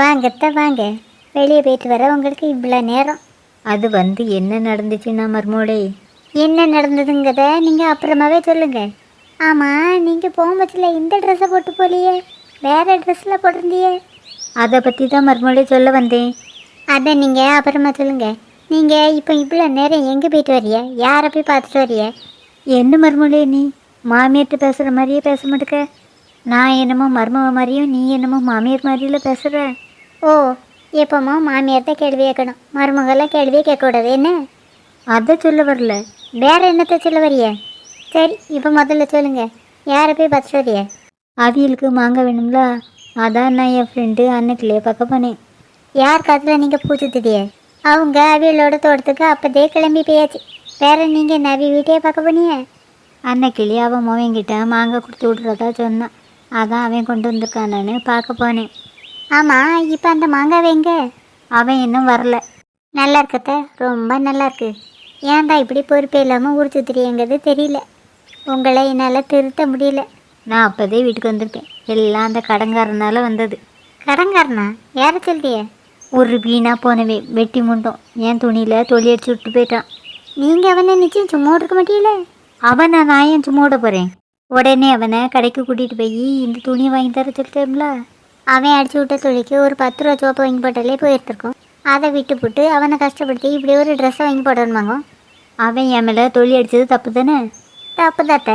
வாங்கத்த வாங்க. வெளியே போயிட்டு வர உங்களுக்கு இவ்வளோ நேரம். அது வந்து என்ன நடந்துச்சுன்னா மர்மோளே? என்ன நடந்ததுங்கிறத நீங்கள் அப்புறமாவே சொல்லுங்க. ஆமாம் நீங்கள் போகும்போதில் இந்த ட்ரெஸ்ஸை போட்டு போலியே. வேற ட்ரெஸ்ஸில் போட்டிருந்தியே. அதை பற்றி தான் மர்மோளே சொல்ல வந்தேன். அதை நீங்கள் அப்புறமா சொல்லுங்க. நீங்கள் இப்போ இவ்வளோ நேரம் எங்கே போயிட்டு வரிய? யாரை போய் பார்த்துட்டு வரிய? என்ன மர்மோளே நீ? மாமியார்கிட்ட பேசுகிற மாதிரியே பேச மாட்டேக்க. நான் என்னமோ மர்மவ மாதிரியும் நீ என்னமோ மாமியார் மாதிரியில பேசுகிற ஓ எப்போமோ மாமியார் தான் கேள்வி கேட்கணும். மருமகெல்லாம் கேள்வியே கேட்கக்கூடாது என்ன? அதை சொல்ல வரல. வேற என்னத்தை சொல்ல வரிய? சரி இப்போ முதல்ல சொல்லுங்க. யாரை போய் பார்த்துட்டு வரிய அவியலுக்கு மாங்காய் வேணும்ல? அதான் நான் என் ஃப்ரெண்டு அன்னைக்கிலே பார்க்க போனேன். யார் காத்துல நீங்கள் பூச்சுத்திட்டிய அவங்க அவியலோட தோட்டத்துக்கு அப்போதே கிளம்பி போயாச்சு. வேற நீங்கள் என்ன அவி வீட்டையே பார்க்க போனிய? அன்னைக்கிளே அவன் மோவங்கிட்ட மாங்காய் கொடுத்து விட்றதா சொன்னான். அதான் அவன் கொண்டு வந்திருக்கானு பார்க்க போனேன். ஆமாம் இப்போ அந்த மாங்காய் எங்க? அவன் இன்னும் வரல. நல்லா இருக்கத்த ரொம்ப நல்லா இருக்கு. ஏன்டா இப்படி பொறுப்பே இல்லாமல் ஊர் சுத்துறீங்கிறது தெரியல. உங்களை என்னால் திருத்த முடியல. நான் அப்போதே வீட்டுக்கு வந்திருக்கேன். எல்லாம் அந்த கடங்காரனால வந்தது. கடங்காரனா யாரை சொல்றிய? ஒரு வீணாக போனவே வெட்டி முண்டோம். என் துணியில் தொழில் அடிச்சு விட்டு போயிட்டான். நீங்கள் அவனை நிச்சயம் சும்மா இருக்க மாட்டீங்களே? அவனை நான் ஏன் சும்மா விட போகிறேன் உடனே அவனை கடைக்கு கூட்டிகிட்டு போய் இந்த துணியை வாங்கி தர சொல்லிட்டேம்ல? அவன் அடிச்சு விட்ட தொழிலுக்கு ஒரு பத்து ரூபா சோப்பு வாங்கி போட்டாலே போயிருந்திருக்கும். அதை விட்டு போட்டு அவனை கஷ்டப்படுத்தி இப்படி ஒரு ட்ரெஸ்ஸை வாங்கி போடணுமாங்க? அவன் என் மேலே தொழி அடித்தது தப்பு தானே? தப்பு தாத்த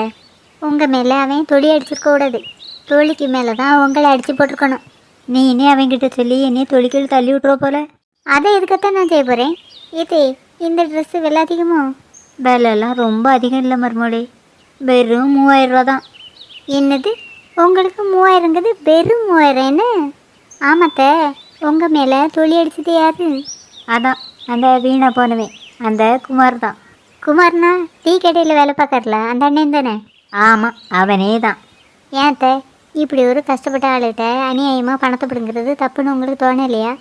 உங்கள் மேலே அவன் தொழி அடிச்சிருக்க கூடாது. தொழிக்கு மேலே தான் உங்களை அடித்து போட்டிருக்கணும். நீ இனி அவன்கிட்ட சொல்லி என்னையே தொழிக்கில் தள்ளி விட்ருவ போல. அதை இதுக்கத்தான் நான் செய்ய போகிறேன் இது இந்த ட்ரெஸ்ஸு விலை அதிகமோ? விலைலாம் ரொம்ப அதிகம் இல்லை மருமொழி வெறும் மூவாயிரம் ரூபா தான். என்னது? உங்களுக்கு மூவாயிரங்கிறது வெறும் மூவாயிரம் என்ன? ஆமாத்த உங்கள் மேலே தொழி அடிச்சது யாரு? அதான் அந்த வீணா போனவன் அந்த குமார் தான். குமார்னா டீ கடையில் வேலை பார்க்கறல அந்த அண்ணன் தானே? ஆமாம் அவனே தான். ஏன் இப்படி ஒரு கஷ்டப்பட்ட ஆளுகிட்ட அநியாயமாக பணத்தை பிடுங்கிறது தப்புன்னு உங்களுக்கு தோணலையா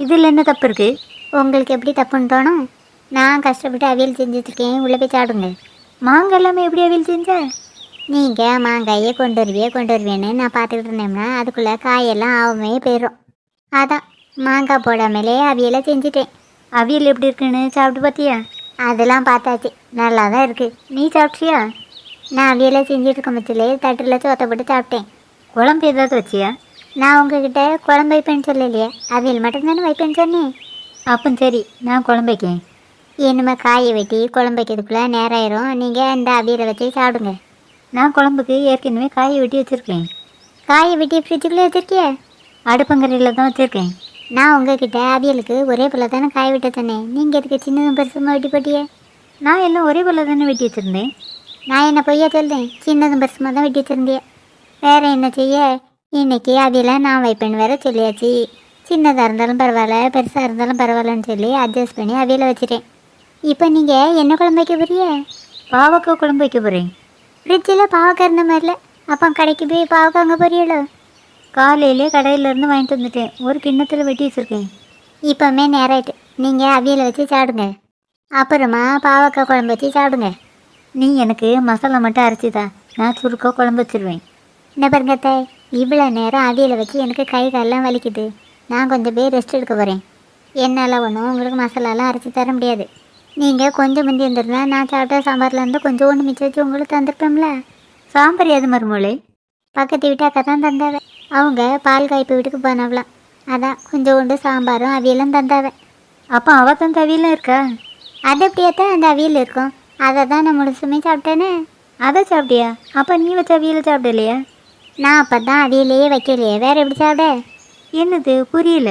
இதில் என்ன தப்பு இருக்குது உங்களுக்கு எப்படி தப்புன்னு தோணும்? நான் கஷ்டப்பட்டு அவியல் செஞ்சுட்ருக்கேன் உள்ளே போய் சாடுங்க. மாங்க எல்லாமே எப்படி அவியல் செஞ்ச? நீங்கள் மாங்காயை கொண்டு வருவியே கொண்டு வருவேன்னு நான் பார்த்துக்கிட்டு இருந்தேன்னா அதுக்குள்ளே காயெல்லாம் ஆகவே போயிடும். அதான் மாங்காய் போடாமலே அவியலை செஞ்சுட்டேன். அவியல் எப்படி இருக்குன்னு சாப்பிட்டு பார்த்தியா? அதெல்லாம் பார்த்தாச்சு. நல்லா தான் இருக்குது நீ சாப்பிட்டியா? நான் அவியெல்லாம் செஞ்சுட்டு இருக்க பட்சத்திலே தட்டில் சோத்தை போட்டு சாப்பிட்டேன். குழம்பு ஏதாவது வச்சியா? நான் உங்ககிட்ட குழம்பு வைப்பேன்னு சொல்லலையே. அவியல் மட்டும்தானே வைப்பேன்னு சொன்னேன். அப்போ சரி நான் குழம்பு வைக்கேன். இனிமே காயை வெட்டி குழம்பு வைக்கிறதுக்குள்ளே நேரம் ஆயிரும். நீங்கள் இந்த அவியலை வச்சு சாப்பிடுங்க. நான் குழம்புக்கு ஏற்கனவே காயை வெட்டி வச்சுருக்கேன். காயை வெட்டி ஃப்ரிட்ஜுக்குள்ளே வச்சிருக்கிய? அடுப்பங்கரையில் தான் வச்சுருக்கேன். நான் உங்ககிட்ட அவியலுக்கு ஒரே போல தானே காய வெட்ட சொன்னேன். நீங்கள் எதுக்கு சின்னதும் பெருசுமா வெட்டி போட்டியே? நான் எல்லாம் ஒரே போல தானே வெட்டி வச்சுருந்தேன். நான் என்ன பொய்யா சொல்றேன்? சின்னதும் பெருசுமா தான் வெட்டி வச்சுருந்தேன் வேறு என்ன செய்ய? இன்னைக்கு அவியலை நான் வைப்பேன் வேற சொல்லியாச்சு. சின்னதாக இருந்தாலும் பரவாயில்ல பெருசாக இருந்தாலும் பரவாயில்லன்னு சொல்லி அட்ஜஸ்ட் பண்ணி அவியில் வச்சுட்டேன். இப்போ நீங்கள் என்ன குழம்பு வைக்க போறிய பாவக்காய் குழம்பு வைக்க போகிறேன் ஃப்ரிட்ஜில் பாவக்காய் இருந்த மாதிரில. அப்போ கடைக்கு போய் பாவக்காய் அங்கே போறியளோ காலையிலே கடையிலேருந்து வாங்கிட்டு வந்துட்டேன். ஒரு கிண்ணத்தில் வெட்டி வச்சுருக்கேன். இப்போமே நேரம் ஆயிட்டு நீங்கள் அவியலை வச்சு சாப்பிடுங்க. அப்புறமா பாவக்காய் குழம்பு வச்சு சாப்பிடுங்க. நீ எனக்கு மசாலா மட்டும் அரைச்சிதா. நான் சுருக்க குழம்பு வச்சிருவேன். என்ன பாருங்க அத்தை. இவ்வளோ நேரம் அவியலை வச்சு எனக்கு கை காலெல்லாம் வலிக்குது. நான் கொஞ்சம் போய் ரெஸ்ட் எடுக்க போகிறேன் என்னால் ஒன்றும் உங்களுக்கு மசாலாலாம் அரைச்சி தர முடியாது. நீங்கள் கொஞ்சம் முந்தி இருந்திருந்தா நான் சாப்பிட்ட சாம்பார்லேருந்து கொஞ்சம் ஒன்று மிச்சம் வச்சு உங்களுக்கு தந்திருப்பேன்ல. சாம்பார் எது மருமொழி பக்கத்து வீட்டு அக்கா தான் தந்தாவ. அவங்க பால் காய்ப்பு வீட்டுக்கு போனவளாம். அதான் கொஞ்சோண்டு சாம்பாரும் அவியலும் தந்தாவ. அப்போ அவள் தந்த அவியலும் இருக்கா? அது எப்படியாத்தான் அந்த அவியல் இருக்கும். அதை தான் நான் முழுசுமே சாப்பிட்டேனே. அதை சாப்பிட்டியா? அப்போ நீ வச்ச அவியல் சாப்பிடலையா? நான் அப்போ தான் அவியலையே வைக்கலையே. வேறு எப்படி சாப்பிட? என்னது புரியல.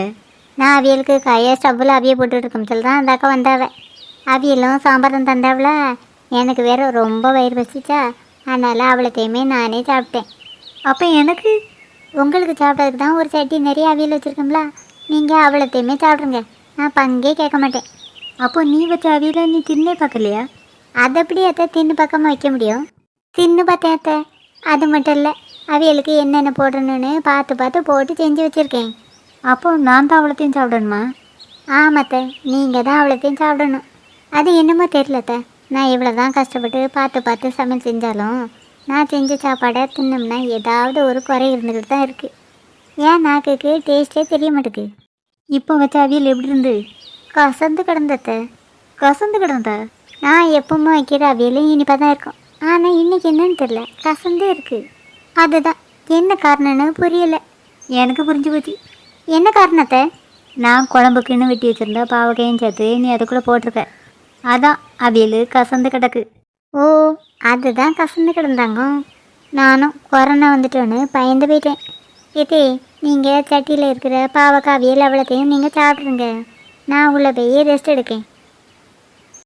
நான் அவியலுக்கு கையை ஸ்டவ்வில் அவிய போட்டுட்டு இருக்கோம் சொல்லி தான் அந்த அக்கா வந்தாவேன் அவியலும் சாம்பாரும் தந்தாவல. எனக்கு வேற ரொம்ப வயிறு பசிச்சா அதனால் அவ்வளோத்தையுமே நானே சாப்பிட்டேன். அப்போ எனக்கு உங்களுக்கு சாப்பிட்றதுக்கு தான் ஒரு சட்டி நிறைய அவியல் வச்சுருக்கோம்ல நீங்கள் அவ்வளோத்தையுமே சாப்பிட்ருங்க நான் பங்கே கேட்க மாட்டேன். அப்போ நீ வச்ச அவியலை நீ தின்னே பார்க்கலையா? அதை எப்படி அத்தை தின்னு பக்கமாக வைக்க முடியும்? தின்னு பார்த்தேன் அத்தை. அது மட்டும் இல்லை அவியலுக்கு என்னென்ன போடணும்னு பார்த்து பார்த்து போட்டு செஞ்சு வச்சுருக்கேன். அப்போ நான் தான் அவ்வளோத்தையும் சாப்பிடணுமா? ஆமாத்த நீங்கள் தான் அவ்வளோத்தையும் சாப்பிடணும். அது என்னமோ தெரியலத்த. நான் இவ்வளோ தான் கஷ்டப்பட்டு பார்த்து பார்த்து சமையல் செஞ்சாலும் நான் செஞ்ச சாப்பாடை தின்னோம்னா ஏதாவது ஒரு குறை இருந்துக்கிட்டு தான் இருக்குது ஏன் நாக்குக்கு டேஸ்ட்டே தெரிய மாட்டேங்குது? இப்போ வச்ச அவியல் எப்படி இருந்து? கசந்து கிடந்தத்த கசந்து கிடந்தா நான் எப்பவுமே வைக்கிற அவியலும் இனிப்பாக தான் இருக்கும். ஆனால் இன்னைக்கு என்னன்னு தெரியல. கசந்தே இருக்குது அதுதான். என்ன காரணம்னு புரியலை. எனக்கு புரிஞ்சு போச்சு. என்ன காரணத்தை? நான் குழம்புக்குன்னு வெட்டி வச்சிருந்தா பாவகையும் சேர்த்து நீ அதுக்குள்ளே போட்டிருக்க. அதான் அவியல் கசந்து கிடக்கு. ஓ அதுதான் கசந்து கிடந்தாங்க. நானும் கொரோனா வந்துட்டோன்னு பயந்து போயிட்டேன். ஏத்தே நீங்கள் சட்டியில் இருக்கிற பாவக்காய் அவியல் அவ்வளோத்தையும் நீங்கள் சாப்பிட்ருங்க நான் உள்ளே போய் ரெஸ்ட் எடுக்கேன்.